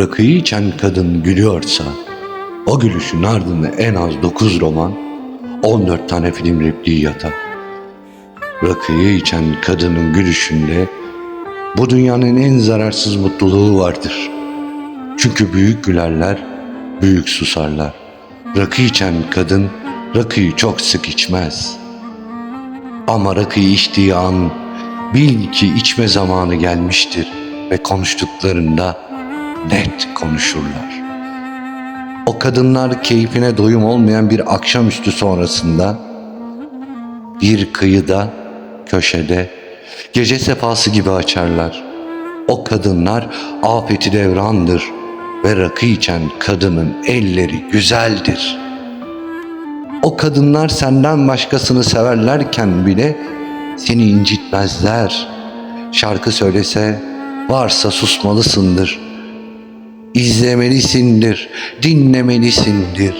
Rakıyı içen kadın gülüyorsa, o gülüşün ardında en az 9 roman, 14 tane film repliği yatar. Rakıyı içen kadının gülüşünde bu dünyanın en zararsız mutluluğu vardır. Çünkü büyük gülerler, büyük susarlar. Rakı içen kadın rakıyı çok sık içmez. Ama rakıyı içtiği an bil ki içme zamanı gelmiştir ve konuştuklarında net konuşurlar. O kadınlar keyfine doyum olmayan bir akşamüstü sonrasında bir kıyıda, köşede, gece sefası gibi açarlar. O kadınlar afeti devrandır ve rakı içen kadının elleri güzeldir. O kadınlar senden başkasını severlerken bile seni incitmezler. Şarkı söylese varsa susmalısındır. İzlemelisindir, dinlemelisindir.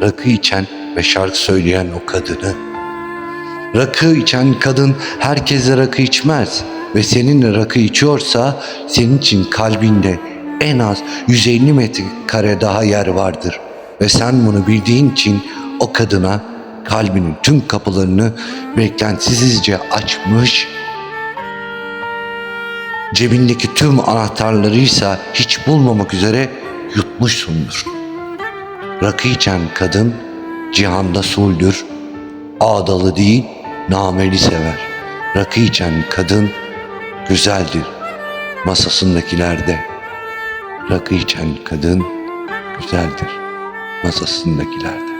Rakı içen ve şarkı söyleyen o kadını. Rakı içen kadın herkese rakı içmez ve seninle rakı içiyorsa senin için kalbinde en az 150 metrekare daha yer vardır. Ve sen bunu bildiğin için o kadına kalbinin tüm kapılarını beklentisizce açmış, cebindeki tüm anahtarlarıysa hiç bulmamak üzere yutmuşsundur. Rakı içen kadın cihanda suldür, ağdalı değil nameli sever. Rakı içen kadın güzeldir masasındakilerde. Rakı içen kadın güzeldir masasındakilerde.